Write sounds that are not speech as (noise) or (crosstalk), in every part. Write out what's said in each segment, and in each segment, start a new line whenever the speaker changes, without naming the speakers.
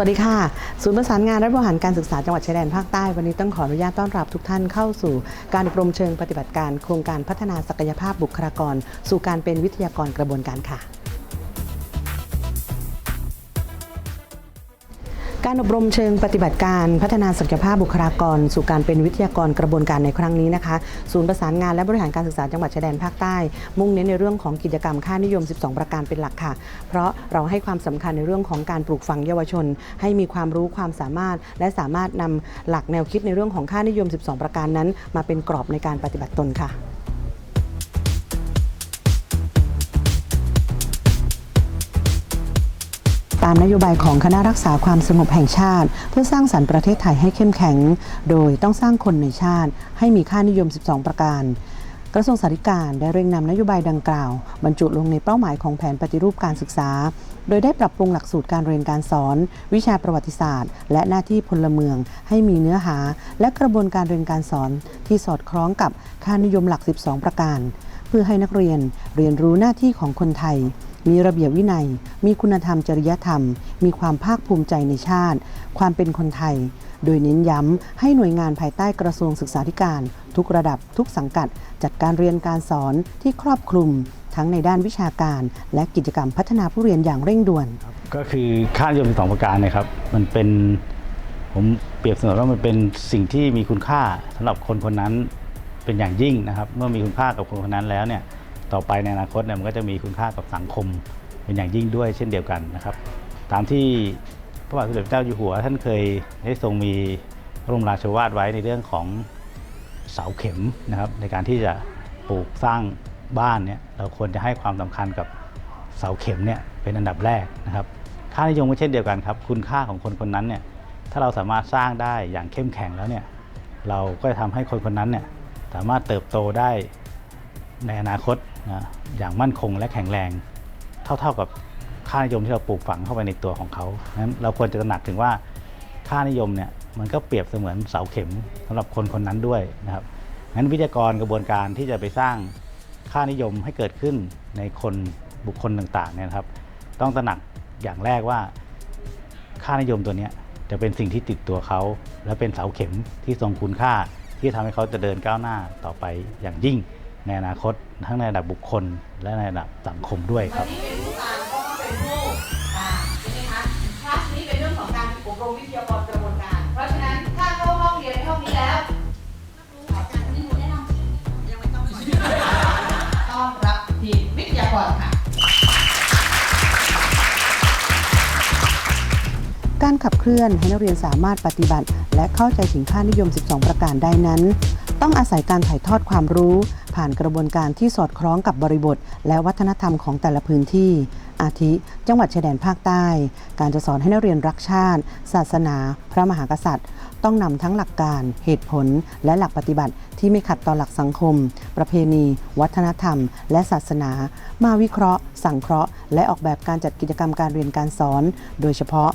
วัสดีค่ะ ศูนย์ประสานงานและบริหารการศึกษาจังหวัดชายแดนภาคใต้ วันนี้ต้องขออนุญาตต้อนรับทุกท่านเข้าสู่ การอบรมเชิงปฏิบัติการ โครงการพัฒนาศักยภาพบุคลากร สู่การเป็นวิทยากรกระบวนการค่ะ การอบรมเชิงปฏิบัติการพัฒนาศักยภาพบุคลากร สู่การเป็นวิทยากรกระบวนการในครั้งนี้นะคะ ศูนย์ประสานงานและบริหารการศึกษาจังหวัดชายแดนภาคใต้ มุ่งเน้นในเรื่องของกิจกรรมค่านิยม 12 ประการเป็นหลักค่ะ เพราะเราให้ความสำคัญในเรื่องของการปลูกฝังเยาวชน ให้มีความรู้ความสามารถ และสามารถนำหลักแนวคิดในเรื่องของค่านิยม 12 ประการนั้น มาเป็นกรอบในการปฏิบัติตนค่ะามนโยบายของคณะรักษาความสงบแห่งชาติ เพื่อสร้างสรรค์ประเทศไทยให้เข้มแข็ง โดยต้องสร้างคนในชาติ ให้มีค่านิยม 12 ประการกระทรวงสาธารณสุขได้เร่งนำนโยบายดังกล่าว บรรจุลงในเป้าหมายของแผนปฏิรูปการศึกษา โดยได้ปรับปรุงหลักสูตรการเรียนการสอน วิชาประวัติศาสตร์ และหน้าที่พลเมือง ให้มีเนื้อหา และกระบวนการเรียนการสอน ที่สอดคล้องกับค่านิยมหลัก 12 ประการ เพื่อให้นักเรียนเรียนรู้หน้าที่ของคนไทย มีระเบียบวินัย มีคุณธรรมจริยธรรม มีความภาคภูมิใจในชาติ ความเป็นคนไทย โดยเน้นย้ำให้หน่วยงานภายใต้กระทรวงศึกษาธิการ ทุกระดับทุกสังกัด จัดการเรียนการสอนที่ครอบคลุม ทั้งในด้านวิชาการ และกิจกรรมพัฒนาผู้เรียนอย่างเร่งด่วน
ก็คือค่านิยมสองประการนะครับ มันเป็นผมเปรียบเสมือนว่ามันเป็นสิ่งที่มีคุณค่าสำหรับคนคนนั้นเป็นอย่างยิ่งนะครับ เมื่อมีคุณค่ากับคนคนนั้นแล้วเนี่ย ต่อไปในอนาคตเนี่ยมันก็จะมีคุณค่ากับสังคมเป็นอย่างยิ่งด้วยเช่นเดียวกันนะครับ ตามที่พระบาทสมเด็จพระเจ้าอยู่หัว ท่านเคยได้ทรงมีพระบรมราชวาทไว้ในเรื่องของเสาเข็มนะครับ ในการที่จะปลูกสร้างบ้านเนี่ยเราควรจะให้ความสำคัญกับเสาเข็มเนี่ยเป็นอันดับแรกนะครับ ค่านิยมก็เช่นเดียวกันครับ คุณค่าของคนคนนั้นเนี่ยถ้าเราสามารถสร้างได้อย่างเข้มแข็งแล้วเนี่ยเราก็จะทำให้คนคนนั้นเนี่ยสามารถเติบโตได้ในอนาคต นะอย่างมั่นคงและแข็งแรง เท่าๆกับค่านิยมที่เราปลูกฝังเข้าไปในตัวของเขานั้นเราควรจะตระหนักถึงว่าค่านิยมเนี่ยมันก็เปรียบเสมือนเสาเข็มสำหรับคนคนนั้นด้วยนะครับงั้นวิทยากรกระบวนการที่จะไปสร้างค่านิยมให้เกิดขึ้นในคนบุคคลต่างๆเนี่ยนะครับ ต้องตระหนักอย่างแรกว่าค่านิยมตัวนี้จะเป็นสิ่งที่ติดตัวเขา และเป็นเสาเข็มที่ทรงคุณค่าที่ทำให้เขาจะเดินก้าวหน้าต่อไปอย่างยิ่ง ในอนาคต ทั้งในระดับบุคคล และในระดับสังคมด้วยครับ
ที่เป็นผู้การก็ต้องเป็นผู้อ่าใช่ไหมคะคลาสนี้เป็นเรื่องของการอบรมวิทยากรกระบวนการ เพราะฉะนั้นถ้าเข้าห้องเรียนในห้องนี้แล้ว ต้อนรับทีมวิทยากรค่ะ
การขับเคลื่อนให้นักเรียนสามารถปฏิบัติ และเข้าใจถึงค่านิยม 12 ประการได้นั้น ต้องอาศัยการถ่ายทอดความรู้ ผ่านกระบวนการที่สอดคล้องกับบริบท และวัฒนธรรมของแต่ละพื้นที่ อาทิ จังหวัดชายแดนภาคใต้ การจะสอนให้นักเรียนรักชาติ ศาสนา พระมหากษัตริย์ ต้องนำทั้งหลักการเหตุผล และหลักปฏิบัติที่ไม่ขัดต่อหลักสังคม ประเพณี วัฒนธรรม และศาสนา มาวิเคราะห์ สังเคราะห์ และออกแบบการจัดกิจกรรมการเรียนการสอน โดยเฉพาะ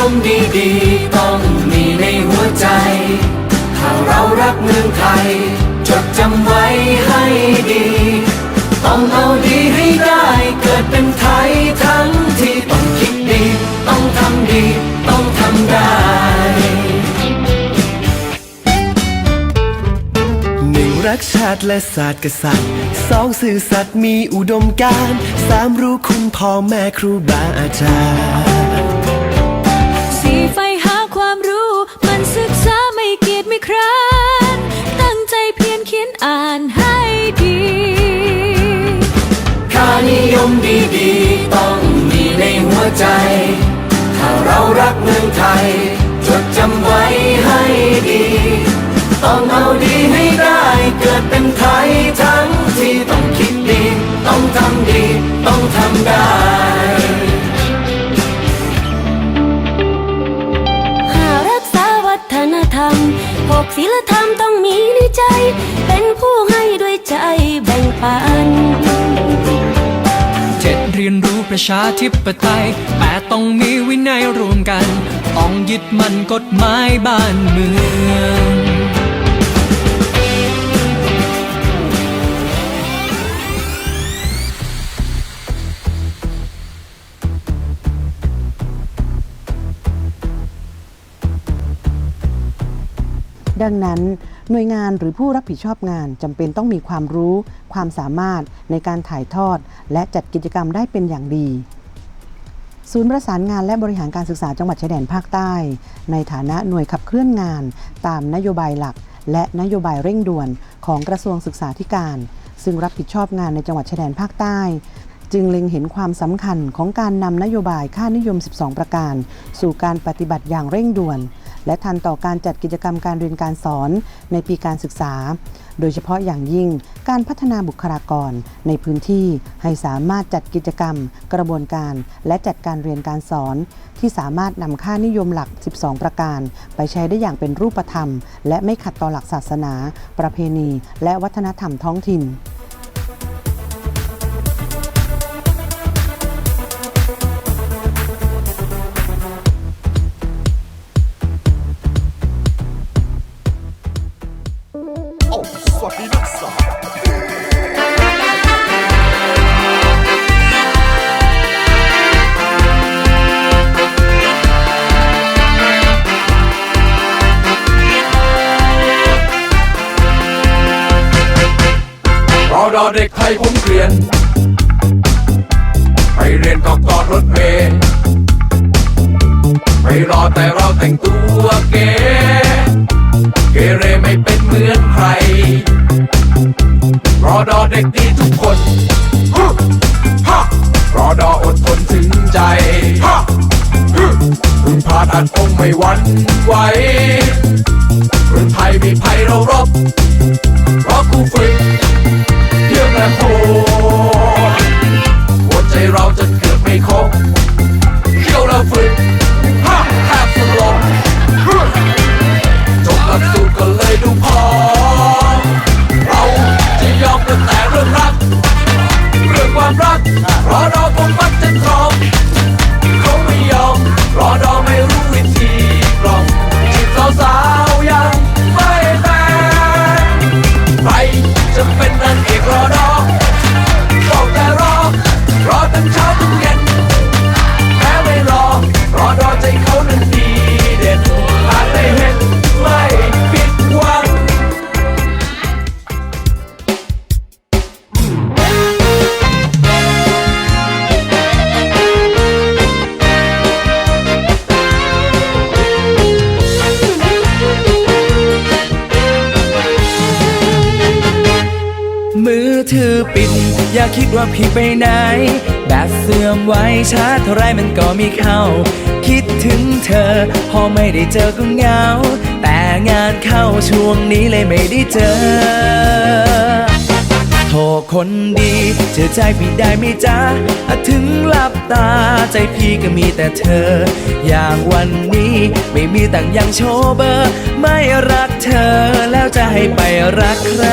ยมดีๆต้องมีในหัวใจ ถ้าเรารักเมืองไทย จดจำไว้ให้ดี ต้องเอาดีให้ได้เกิดเป็นไทยทั้งที่ต้องคิดดี ต้องทำดี ต้องทำได้หนึ่งรักชาติและศาสตร์กษัตริย์สองสื่อสัตย์มีอุดมการณ์สามรู้คุณพ่อแม่ครูบาอาจารย์
คร้านตั้งใจเพียรเขียนอ่านให้ดี
ค่านิยมดีๆ ต้องมีในหัวใจ ถ้าเรารักเมืองไทย จดจำไว้ให้ดี ต้องเอาดีให้ได้เกิดเป็นไทยทั้งที่ต้องคิดดี ต้องทำดี ต้องทำได้
ปันเจ็ดเรียนรู้ป
ระชาธิปไตยแปดต้องมีวินัยรวมกัน ต้องยึดมั่นกฎหมายบ้านเมือง
ดังนั้น หน่วยงานหรือผู้รับผิดชอบงานจำเป็นต้องมีความรู้ ความสามารถในการถ่ายทอด และจัดกิจกรรมได้เป็นอย่างดี ศูนย์ประสานงานและบริหารการศึกษาจังหวัดชายแดนภาคใต้ ในฐานะหน่วยขับเคลื่อนงาน ตามนโยบายหลัก และนโยบายเร่งด่วนของกระทรวงศึกษาธิการ ซึ่งรับผิดชอบงานในจังหวัดชายแดนภาคใต้จึงเล็งเห็นความสำคัญของการนำนโยบายค่านิยม 12 ประการ สู่การปฏิบัติอย่างเร่งด่วน และทันต่อการจัดกิจกรรมการเรียนการสอนในปีการศึกษา โดยเฉพาะอย่างยิ่งการพัฒนาบุคลากรในพื้นที่ให้สามารถจัดกิจกรรม กระบวนการ และจัดการเรียนการสอน ที่สามารถนำค่านิยมหลัก 12 ประการ ไปใช้ได้อย่างเป็นรูปธรรม และไม่ขัดต่อหลักศาสนา ประเพณี และวัฒนธรรมท้องถิ่น
อดอเด็กไทยผมเกลียน ไปเรียนก็กอดรถเมล์ไม่รอแต่เราแต่งตัวเก๋เกเรไม่เป็นเหมือนใคร รอดอเด็กดีทุกคนฮึฮะรอดออดทนถึงใจฮะฮึพึ่งพาดันองค์ไม่หวันไหวเมืองไทยมีภัยเรารบราะกูฝึก เยี่ พี่ไปไหน
แบตเสื่อมไว้ชาเท่าไรมันก็มีเข้า คิดถึงเธอ พอไม่ได้เจอก็เหงา แต่งานเข้าช่วงนี้เลยไม่ได้เจอ โทรคนดีเชื่อใจพี่ได้ไหมจ๊ะถึงหลับตาใจพี่ก็มีแต่เธอ อย่างวันนี้ไม่มีต่างค์ยังโชว์เบอร์ ไม่รักเธอแล้วจะให้ไปรักใคร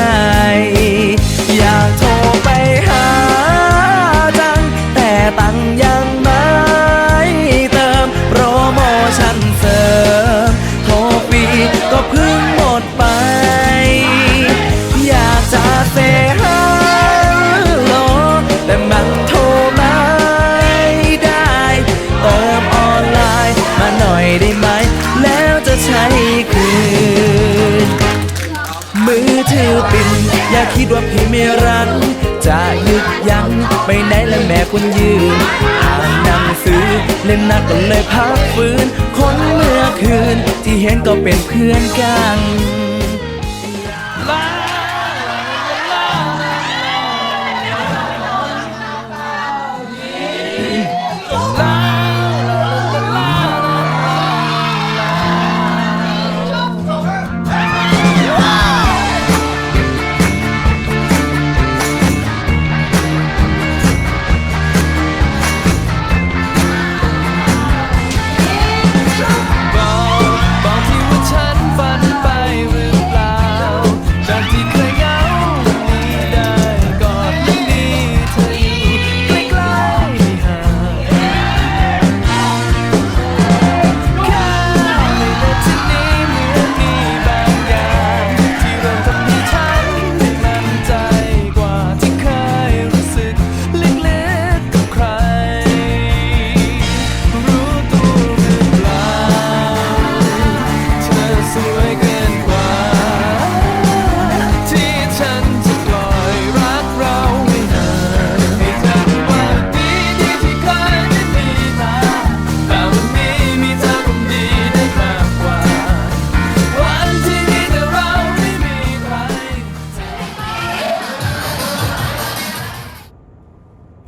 อยากโทรไป ต่ตังยังไม่เติม โปรโมชั่นเสริมโทรฟรีก็เพิ่งหมดไป อยากจะเซฮาโลแต่มันโทรไม่ได้ เติมออนไลน์มาหน่อยได้ไหม แล้วจะใช้คืน มือถือปินอย่าคิดว่าพี่ไม่รัก ไปไหนและแม่คนยืนอ่านหนังสือเล่นหนักก็เลยพักฟื้น คนเมื่อคืนที่เห็นก็เป็นเพื่อนกัน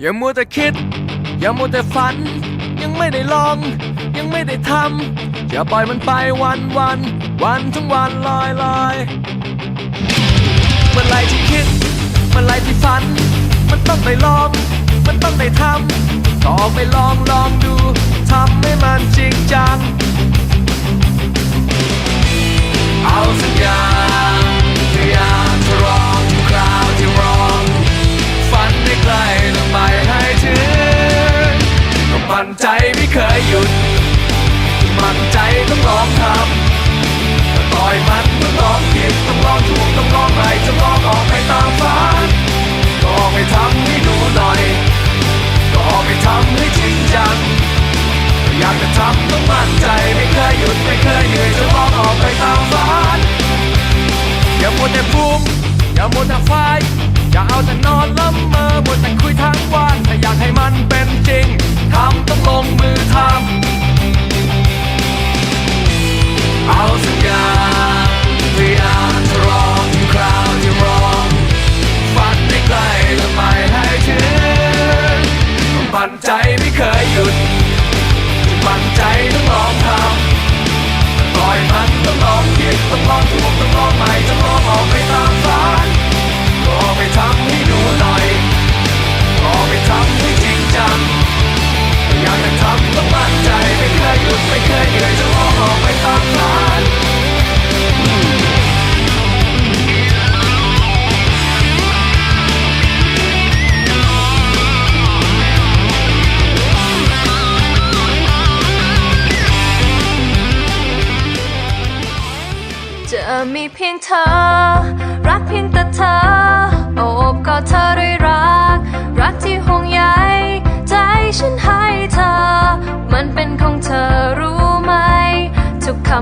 อ
ย่ามัวแต่คิด อย่ามัวแต่ฝัน ยังไม่ได้ลอง ยังไม่ได้ทำ อย่าปล่อยมันไปวันวัน วันทั้งวันลอยลอยเมื่อไรที่คิดเมื่อไรที่ฝัน มันต้องได้ลอง มันต้องได้ทำก็ออกไปลองลองดูทำให้มันจริงจัง เอาสักอย่างพยายาง ฝันได้ไกลต้องไปให้ถึงต้องมั่นใจไม่เคยหยุด มั่นใจต้องลองทำต่อยมันต้องลองผิดต้องลองถูกต้องลองใหม่จะลองออกไปตามฝันก็ออกไปทำให้ดูหน่อย ก็ออกไปทำให้จริงจังอยากจะทำต้องมั่นใจไม่เคยหยุดไม่เคยเหนื่อยจะลองออกไปตามฝันอย่าหมัวแต่ฟุ่มอย่าหมัวแต่ไฟอย่าเอาแต่นอนละ เมอมัวแต่คุยทั้งวันถ้าอยากให้มันเป็นจริงทำต้องลงมือทำเอาสัญญาพยายามจะรองอยู่คราวที่รองฝันได้ไกลและไม่ให้ถึงปั่นใจไม่เคยหยุด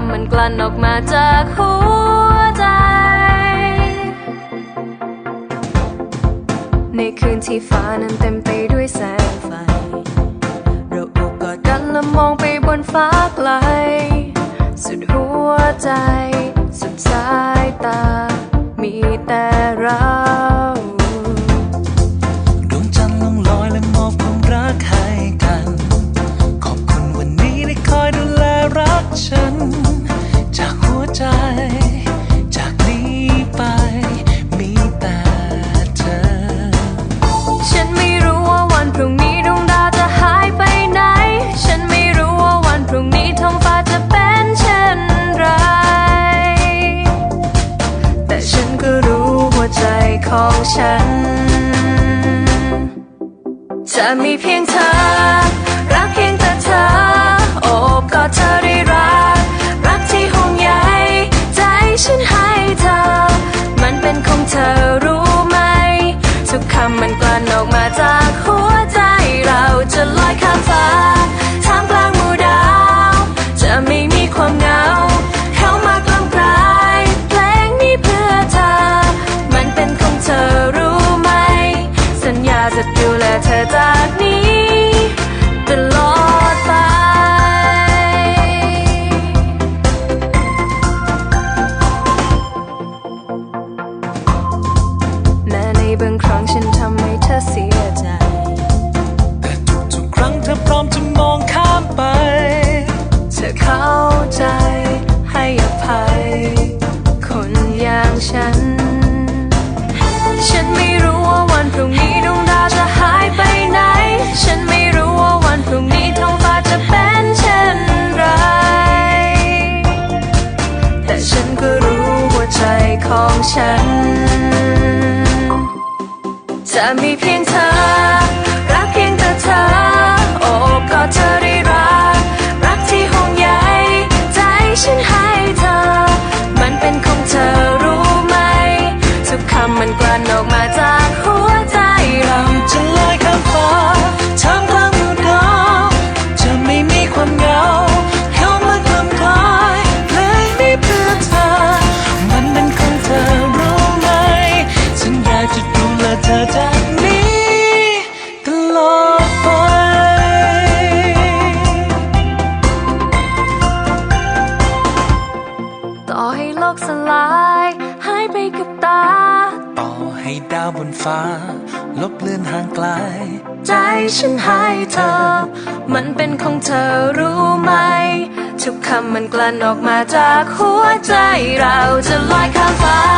ำ
มันกลั่นออกมาจากหัวใจ ในคืนที่ฟ้านั้นเต็มไปด้วยแสงไฟ เราอบกอดกันและมองไปบนฟ้าไกล สุดหัวใจ สุดสายตา มีแต่เรา
ขอ
งฉัน จะมีเพียงเธอ ลั่นออกมาจากหัวใจเราจะลอยข้ามฟ้า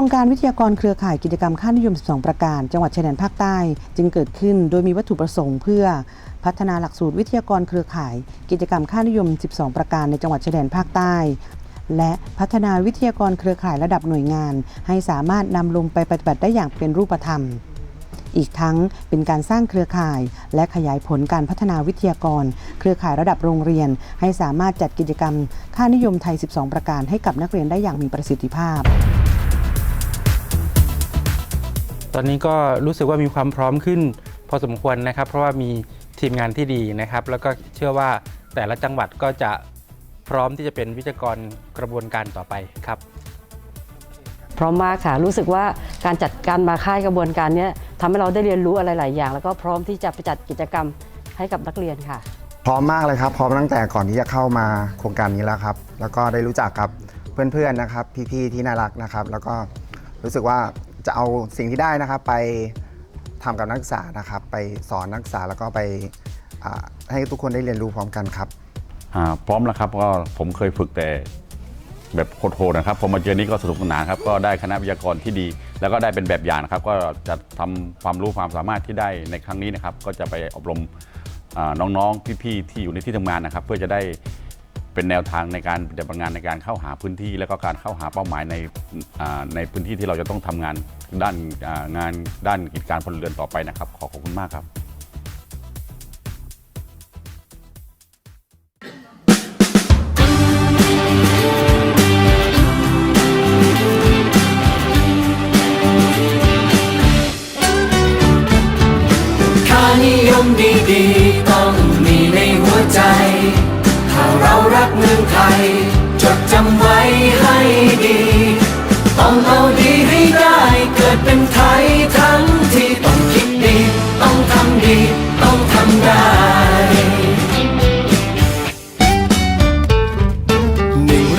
รงการวิทยากรเครือข่ายกิจกรรมค่านิยม 12 ประการ จังหวัดชายแดนภาคใต้ จึงเกิดขึ้นโดยมีวัตถุประสงค์เพื่อพัฒนาหลักสูตรวิทยากรเครือข่าย กิจกรรมค่านิยม 12 ประการในจังหวัดชายแดนภาคใต้ และพัฒนาวิทยากรเครือข่ายระดับหน่วยงาน ให้สามารถนำลงไปปฏิบัติได้อย่างเป็นรูปธรรม อีกทั้งเป็นการสร้างเครือข่าย และขยายผลการพัฒนาวิทยากร เครือข่ายระดับโรงเรียน ให้สามารถจัดกิจกรรม ค่านิยมไทย 12 ประการให้กับนักเรียนได้อย่างมีประสิทธิภาพ
ตอนนี้ก็รู้สึกว่ามีความพร้อมขึ้น พอสมควรนะครับ เพราะว่ามีทีมงานที่ดีนะครับ แล้วก็เชื่อว่าแต่ละจังหวัดก็จะพร้อมที่จะเป็นวิทยากรกระบวนการต่อไปครับ
พร้อมมากค่ะ รู้สึกว่าการจัดการมาค่ายกระบวนการเนี้ยทำให้เราได้เรียนรู้อะไรหลายอย่าง แล้วก็พร้อมที่จะไปจัดกิจกรรมให้กับนักเรียนค่ะ
พร้อมมากเลยครับพร้อมตั้งแต่ก่อนที่จะเข้ามาโครงการนี้แล้วครับ แล้วก็ได้รู้จักกับเพื่อนๆนะครับ พี่ๆที่น่ารักนะครับ แล้วก็รู้สึกว่า จะเอาสิ่งที่ได้นะครับไปทำกับนักศึกษานะครับ ไปสอนนักศึกษาแล้วก็ไปอ่าให้ทุกคนได้เรียนรู้พร้อมกันครับ
อ่าพร้อมแล้วครับก็ผมเคยฝึกแต่แบบโหดๆนะครับพอมาเจอนี้ก็สนุกสนานครับก็ได้คณะวิทยากรที่ดี แล้วก็ได้เป็นแบบอย่างนะครับก็จะทำความรู้ความสามารถที่ได้ในครั้งนี้นะครับก็จะไปอบรมอ่าน้องๆพี่ๆที่อยู่ในที่ทำงานนะครับ เพื่อจะได้ เป็นแนวทางในการปฏิบัติงานในการเข้าหาพื้นที่ และก็การเข้าหาเป้าหมายในในพื้นที่ที่เราจะต้องทำงานด้านงานด้านกิจการพลเรือนต่อไปนะครับ ขอขอบคุณมากครับ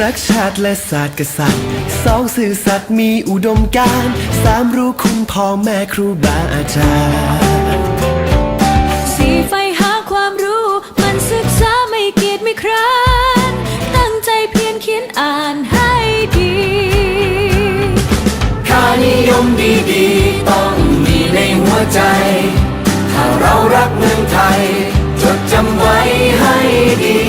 รักชาติและศาสตร์กษัตริย์สองสื่อสัตย์มีอุดมการณ์สามรู้คุณพ่อแม่ครูบาอาจารย์
สี่ไฟหาความรู้ มันศึกษาไม่เกียจไม่คร้านตั้งใจเพียรเขียนอ่านให้ดี
ค่านิยมดีๆ ต้องมีในหัวใจ ถ้าเรารักเมืองไทย จดจำไว้ให้ดี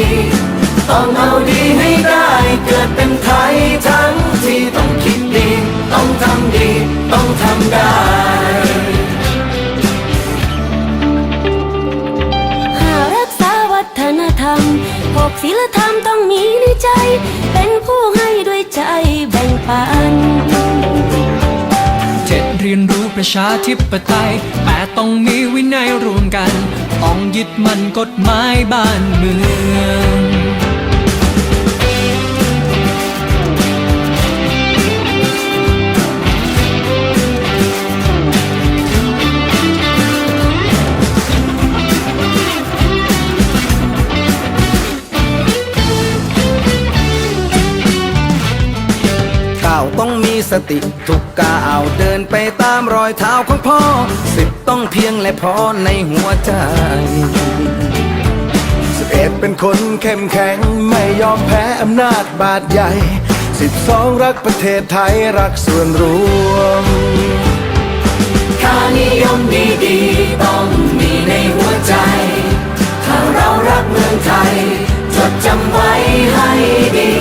ต้องเอาดีให้ได้เกิดเป็นไทยทั้งที่ต้องคิดดี ต้องทำดี ต้องทำได้
หารักษาวัฒนธรรมหกศีลธรรมต้องมีในใจ เป็นผู้ให้ด้วยใจแบ่งปัน
เจ็ดเรียนรู้ประชาธิปไตยแปดต้องมีวินัยรวมกัน ต้องยึดมั่นกฎหมายบ้านเมือง
สติ ทุกก้าวเดินไปตามรอยเท้าของพ่อ สิบต้องเพียงและพอในหัวใจ
สิบเอ็ดเป็นคนเข้มแข็ง ไม่ยอมแพ้อำนาจบาดใหญ่สิบสองรักประเทศไทยรักส่วนรวม
ค่านิยมดีๆต้องมีในหัวใจ ถ้าเรารักเมืองไทย จดจำไว้ให้ดี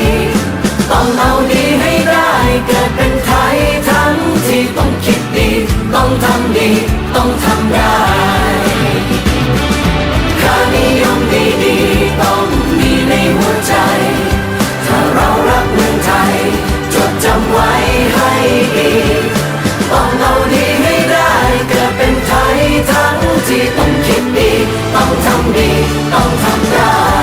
ต้องเอาดีให้ได้เกิดเป็น ต้องคิดดีต้องทำดีต้องทำได้ค่านิยมดีๆต้องมีในหัวใจ ถ้าเรารักเมืองไทย จดจำ
ไว้ให้ดีต้องเอา
ดีให้ได้เกิดเป็นไท
ย
ทั้งที่ต้อง
คิ
ดดี ต้องทำดี ต้องทำได้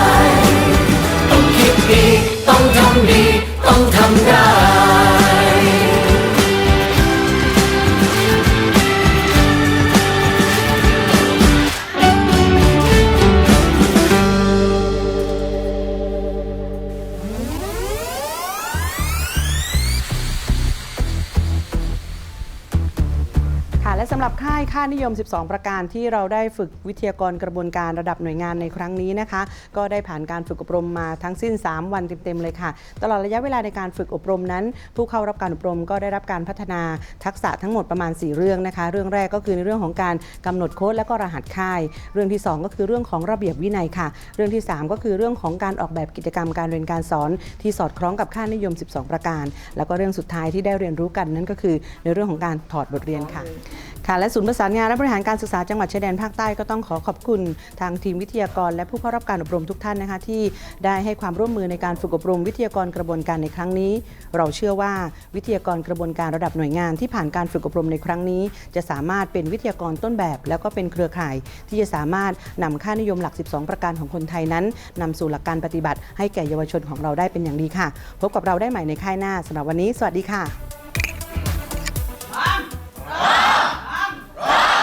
ค่านิยม 12 ประการที่เราได้ฝึกวิทยากรกระบวนการระดับหน่วยงานในครั้งนี้นะคะ ก็ได้ผ่านการฝึกอบรมมาทั้งสิ้น 3 วันเต็มๆเลยค่ะ ตลอดระยะเวลาในการฝึกอบรมนั้น ผู้เข้ารับการอบรมก็ได้รับการพัฒนาทักษะทั้งหมดประมาณ 4 เรื่องนะคะ เรื่องแรกก็คือในเรื่องของการกำหนดโค้ดและก็รหัสค่าย เรื่องที่ 2 ก็คือเรื่องของระเบียบวินัยค่ะ เรื่องที่ 3 ก็คือเรื่องของการออกแบบกิจกรรมการเรียนการสอน ที่สอดคล้องกับค่านิยม 12 ประการ แล้วก็เรื่องสุดท้ายที่ได้เรียนรู้กันนั่นก็คือในเรื่องของการถอดบทเรียนค่ะ ค่ะและศูนย์ประสานงานและบริหารการศึกษาจังหวัดชายแดนภาคใต้ก็ต้องขอขอบคุณทางทีมวิทยากร และผู้เข้ารับการอบรมทุกท่านนะคะ ที่ได้ให้ความร่วมมือในการฝึกอบรมวิทยากรกระบวนการในครั้งนี้ เราเชื่อว่าวิทยากรกระบวนการระดับหน่วยงานที่ผ่านการฝึกอบรมในครั้งนี้ จะสามารถเป็นวิทยากรต้นแบบ แล้วก็เป็นเครือข่าย ที่จะสามารถนำค่านิยมหลัก 12 ประการของคนไทยนั้นนำสู่หลักการปฏิบัติ ให้แก่เยาวชนของเราได้เป็นอย่างดีค่ะ พบกับเราได้ใหม่ในค่ายหน้าสำหรับวันนี้ สวัสดีค่ะ Rock! (laughs)